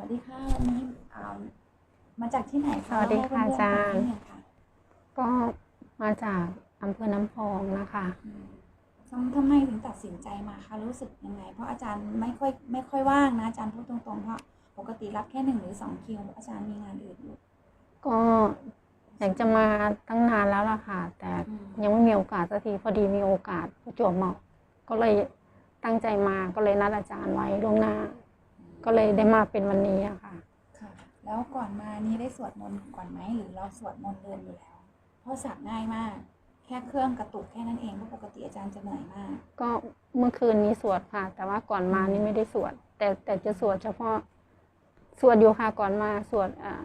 วัสดีค่ะวันนี้อ่ามาจากที่ไหนคะสวัสดีค่ะเล่ให้เพื่นๆอาจารย์ฟังนิดนึงค่ะก็มาจากอำเภอน้ำพองนะคะ อืมทำทำไมถึงตัดสินใจมาคะรู้สึกยังไง เพราะอาจารย์ไม่ค่อยไม่ค่อยว่างนะอาจารย์พูดตรงๆเพราะปกติรับแค่หนึ่งหรือสองคิวอาจารย์มีงานอื่นอยู่ก็อยากจะมาตั้งนานแล้วล่ะค่ะ แต่อืมยังไม่มีโอกาสสักทีพอดีมีโอกาสประจวบเหมาะ ก็เลยตั้งใจมาก็เลยนัดอาจารย์ไว้ล่วงหน้า ก็เลยได้มาเป็นวันนี้อะค่ะ ค่ะ แล้วก่อนมานี่ได้สวดมนต์ก่อนไหมหรือเราสวดมนต์เดินอยู่แล้ว เพราะสักง่ายมาก แค่เครื่องกระตุกแค่นั้นเองเพราะปกติอาจารย์จะเหนื่อยมาก ก็เมื่อคืนนี้สวดค่ะ แต่ว่าก่อนมานี่ไม่ได้สวด แต่แต่จะสวดเฉพาะสวดอยู่ค่ะก่อนมาสวดอ่า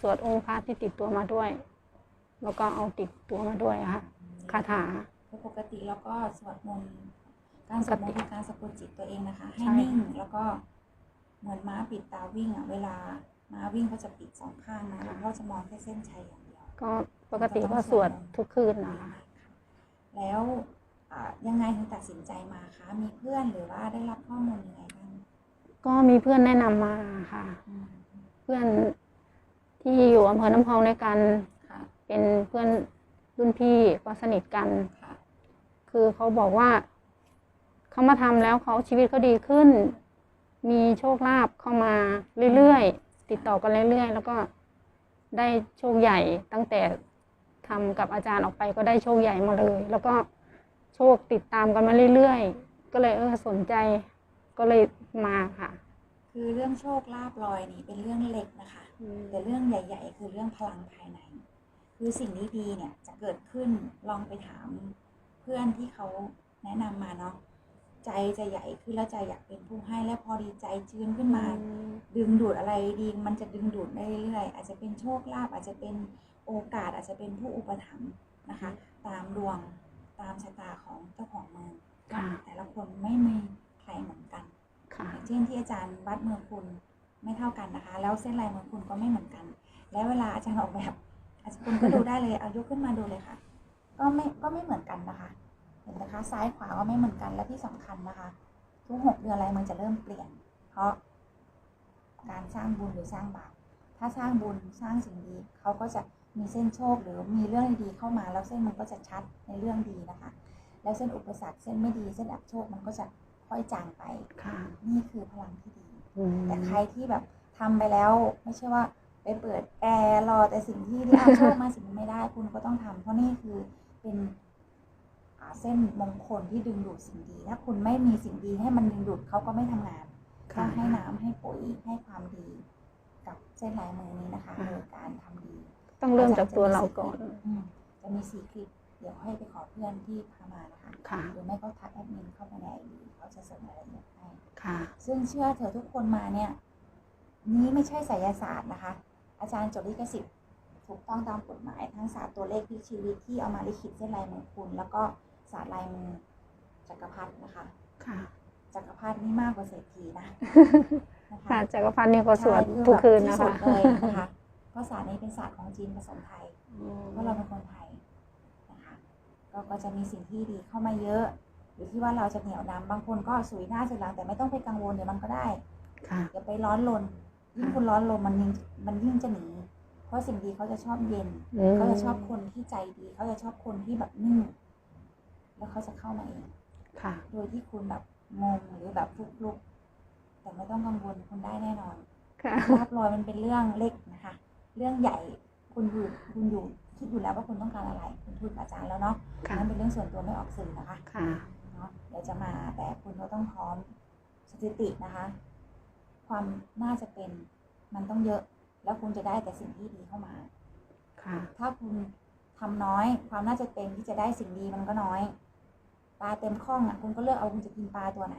สวดองค์พระที่ติดตัวมาด้วย แล้วก็เอาติดตัวมาด้วยอะค่ะคาถาเพราะปกติเราก็สวดมนต์การสวดมนต์คือการสะกดจิตตัวเองนะคะ ให้ใช่นิ่งแล้วก็ เหมือนม้าปิดตาวิ่งอะเวลาม้าวิ่งเขาจะปิดสองข้างนะแล้วเขาจะมองแค่เส้นชัยอย่างเดียวก็ปกติก็สวดทุกคืนนะคะแล้วอ่ายังไงถึงตัดสินใจมาคะมีเพื่อนหรือว่าได้รับข้อมูลยังไงบ้างก็มีเพื่อนแนะนำมาค่ะอืมเพื่อนที่อยู่อำเภอน้ำพองด้วยกันค่ะเป็นเพื่อนรุ่นพี่ก็สนิทกันค่ะคือเขาบอกว่าเขามาทำแล้วเขาชีวิตเขาดีขึ้น มีโชคลาภเข้ามาเรื่อยๆ ติดต่อกันเรื่อยๆ แล้วก็ได้โชคใหญ่ตั้งแต่ทำกับอาจารย์ออกไปก็ได้โชคใหญ่มาเลย แล้วก็โชคติดตามกันมาเรื่อยๆ ก็เลยเออสนใจก็เลยมาค่ะ คือเรื่องโชคลาภลอยนี่เป็นเรื่องเล็กนะคะ แต่เรื่องใหญ่ ๆ คือเรื่องพลังภายใน คือสิ่งดีๆเนี่ยจะเกิดขึ้นลองไปถามเพื่อนที่เขาแนะนำมาเนาะ ใจจะใหญ่ขึ้นแล้วใจอยากเป็นผู้ให้และพอดีใจชื้นขึ้นมา ดึงดูดอะไรดีมันจะดึงดูดได้เรื่อยๆอาจจะเป็นโชคลาภอาจจะเป็นโอกาสอาจจะเป็นผู้อุปถัมภ์นะคะ ตามดวงตามชะตาของเจ้าของเมืองค่ะแต่ละคนไม่มีใครเหมือนกันค่ะอย่างเช่นที่อาจารย์วัดเมืองคุณไม่เท่ากันนะคะ แล้วเส้นลายเมืองคุณก็ไม่เหมือนกัน แล้วเวลาอาจารย์ออกแบบอาจารย์คุณก็ดูได้เลยเอายกขึ้นมาดูเลยค่ะ ก็ไม่ก็ไม่เหมือนกันนะคะ เห็นไหมคะซ้ายขวาก็ไม่เหมือนกันและที่สำคัญนะคะ ทุกหกเดือนอะไรมันจะเริ่มเปลี่ยน เพราะการสร้างบุญหรือสร้างบาปถ้าสร้างบุญสร้างสิ่งดีเขาก็จะมีเส้นโชคหรือมีเรื่องดีๆเข้ามาแล้วเส้นมันก็จะชัดในเรื่องดีนะคะ แล้วเส้นอุปสรรคเส้นไม่ดีเส้นอับโชคมันก็จะค่อยจางไปค่ะนี่คือพลังที่ดีอืมแต่ใครที่แบบทำไปแล้วไม่ใช่ว่าไปเปิดแอร์รอแต่สิ่งที่ที่เอาโชคมาสิ่งนี้ไม่ได้คุณก็ต้องทำเพราะนี่คือเป็นอ่า เส้นมงคลที่ดึงดูดสิ่งดี ถ้าคุณไม่มีสิ่งดีให้มันดึงดูดเขาก็ไม่ทำงานต้ค่ะองให้น้ำให้ปุ๋ยให้ความดี กับเส้นลายมือนี้นะคะค่ะโดยการทำดี ต้องเริ่มจากตัวเราก่อนอืมจะมีสี่คลิปเดี๋ยวให้ไปขอเพื่อนที่พามานะคะค่ะหรือไม่ก็ทักแอดมินเข้าไปในไอดีเขาจะส่งรายละเอียดให้ค่ะซึ่งเชื่อเธอะทุกคนมาเนี่ย นี้ไม่ใช่ไสยศาสตร์นะคะ อาจารย์จดลิขสิทธิ์ถูกต้องตามกฎหมายทั้งศาสตร์ตัวเลขที่ชีวิตที่เอามาลิขิตเส้นลายมือคุณ แล้วก็ ศาสตร์ลายมือจักรพรรดินะคะ ค่ะ จักรพรรดินี่มากกว่าเศรษฐีนะนะค่ะคะจักรพันธ์นี่ก็สวดใช่ทุกคืนที่นะสุคะดเลยนะคะเพราะศาสตร์นี้เป็นศาสตร์ของจีนผสมไทยเพราะเราเป็นคนไทยนะคะก็ก็จะมีสิ่งที่ดีเข้ามาเยอะ หรือที่ว่าเราจะเหนียวนำบางคนก็สุยหน้าสุยหลังแต่ไม่ต้องไปกังวลเดี๋ยวมันก็ได้ค่ะอย่าไปร้อนรนยิ่งคุณร้อนรนมันยิ่งมันยิ่งจะหนีเพราะสิ่งดีเขาจะชอบเย็นอืมเขาจะชอบคนที่ใจดีเขาจะชอบคนที่แบบนิ่ง แล้วเขาจะเข้ามาเองค่ะ โดยที่คุณแบบงงหรือแบบฟลุกๆแต่ไม่ต้องกังวลคุณได้แน่นอนค่ะลาบลอยมันเป็นเรื่องเล็กนะคะ เรื่องใหญ่คุณอยู่คุณอยู่คิดอยู่แล้วว่าคุณต้องการอะไร คุณพูดกับอาจารย์แล้วเนาะค่ะนั่นเป็นเรื่องส่วนตัวไม่ออกสื่อนะคะค่ะเนาะเดี๋ยวจะมาแต่คุณก็ต้องพร้อมสถิตินะคะ ความน่าจะเป็นมันต้องเยอะ แล้วคุณจะได้แต่สิ่งที่ดีเข้ามา ค่ะ ถ้าคุณทำน้อย ความน่าจะเป็นที่จะได้สิ่งดีมันก็น้อย ปลาเต็มข้องอะคุณก็เลือกเอาคุณจะกินปลาตัวไหน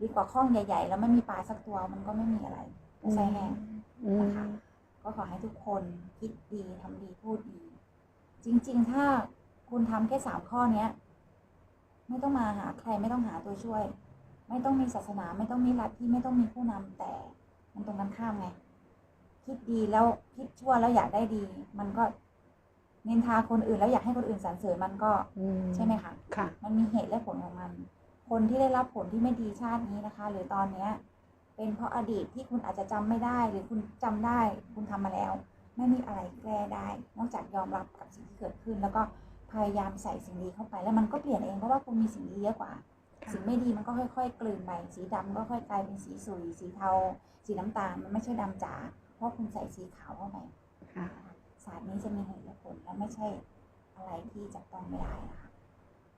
ดีกว่าข้องใหญ่ ๆ แล้วไม่มีปลาสักตัวมันก็ไม่มีอะไรก็ใช้แห้งอืมนะคะก็ขอให้ทุกคนคิดดีทำดีพูดดี จริง ๆ ถ้าคุณทำแค่สามข้อเนี้ย ไม่ต้องมาหาใครไม่ต้องหาตัวช่วย ไม่ต้องมีศาสนา ไม่ต้องมีลัทธิไม่ต้องมีผู้นำแต่มันตรงกันข้ามไง คิดดีแล้วคิดชั่วแล้วอยากได้ดี มันก็ นินทาคนอื่นแล้วอยากให้คนอื่นสรรเสริญมันก็อืมใช่ไหมคะค่ะมันมีเหตุและผลของมัน คนที่ได้รับผลที่ไม่ดีชาตินี้นะคะ หรือตอนเนี้ย เป็นเพราะอดีตที่คุณอาจจะจำไม่ได้ หรือคุณจำได้ คุณทำมาแล้ว ไม่มีอะไรแก้ได้ นอกจากยอมรับกับสิ่งที่เกิดขึ้น แล้วก็พยายามใส่สิ่งดีเข้าไป แล้วมันก็เปลี่ยนเองเพราะว่าคุณมีสิ่งดีเยอะกว่าค่ะสิ่งไม่ดีมันก็ค่อย ๆ กลืนไปสีดำก็ค่อยกลายเป็นสีสุยสีเทา สีน้ำตาลมันไม่ใช่ดำจ๋าเพราะคุณใส่สีขาวเข้าไปค่ะศาสตร์นี้จะมีเหตุและผลและไม่ใช่อะไรที่จับต้องไม่ได้นะคะ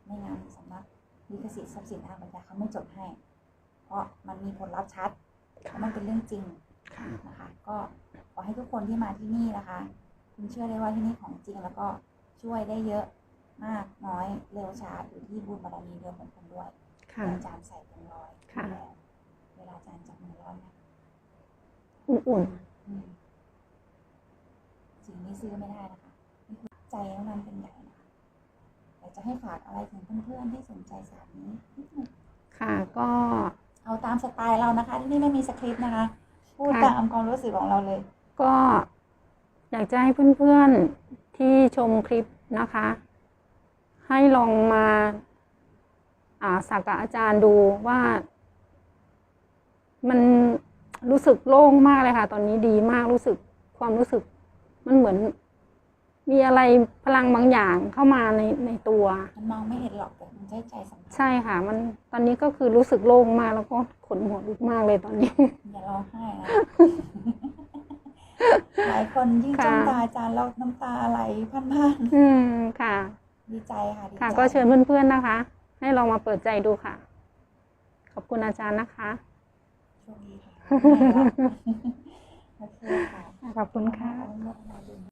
ไม่งั้นสำนักลิขสิทธิ์ทรัพย์สินทางปัญญาเขาไม่จดให้ เพราะมันมีผลลัพธ์ชัดและมันเป็นเรื่องจริงค่ะนะคะ ก็ขอให้ทุกคนที่มาที่นี่นะคะ คุณเชื่อได้ว่าที่นี่ของจริงแล้วก็ช่วยได้เยอะมากน้อยเร็วช้าอยู่ที่บุญบารมีเดิมของคุณด้วยค่ะอาจารย์ใส่เต็มร้อยค่ะแล้วเวลาอาจารย์จับมือร้อนนะอุ่นอืมสิ่งนี้ซื้อไม่ได้นะคะ นี่คือใจเท่านั้นเป็นใหญ่นะคะอยากจะให้ฝากอะไรถึงเพื่อนๆที่สนใจศาสตร์นี้นิดนึงๆค่ะก็เอาตามสไตล์เรานะคะ ที่นี่ไม่มีสคริปต์นะคะพูดค่ะตามความรู้สึกของเราเลย ก็อยากจะให้เพื่อนๆที่ชมคลิปนะคะ ให้ลองมาอ่าสักกับอาจารย์ดูว่า มันรู้สึกโล่งมากเลยค่ะ ตอนนี้ดีมากรู้สึกความรู้สึกมันเหมือน มีอะไรพลังบางอย่างเข้ามาในในตัว มันมองไม่เห็นหรอกแต่มันใช้ใจสัมผัสใช่ค่ะ มันตอนนี้ก็คือรู้สึกโล่งมากแล้วก็ขนหัวลุกมากเลยตอนนี้ อย่าร้องไห้นะหลายคนยิ่งค่ะจ้องตาอาจารย์แล้วน้ำตาไหลพันอืมค่ะๆดีใจค่ะดีใจค่ะก็เชิญเพื่อนๆนะคะ ให้ลองมาเปิดใจดูค่ะ ขอบคุณอาจารย์นะคะโชคดีค่ะไม่หรอกโอเคค่ะขอบคุณค่ะ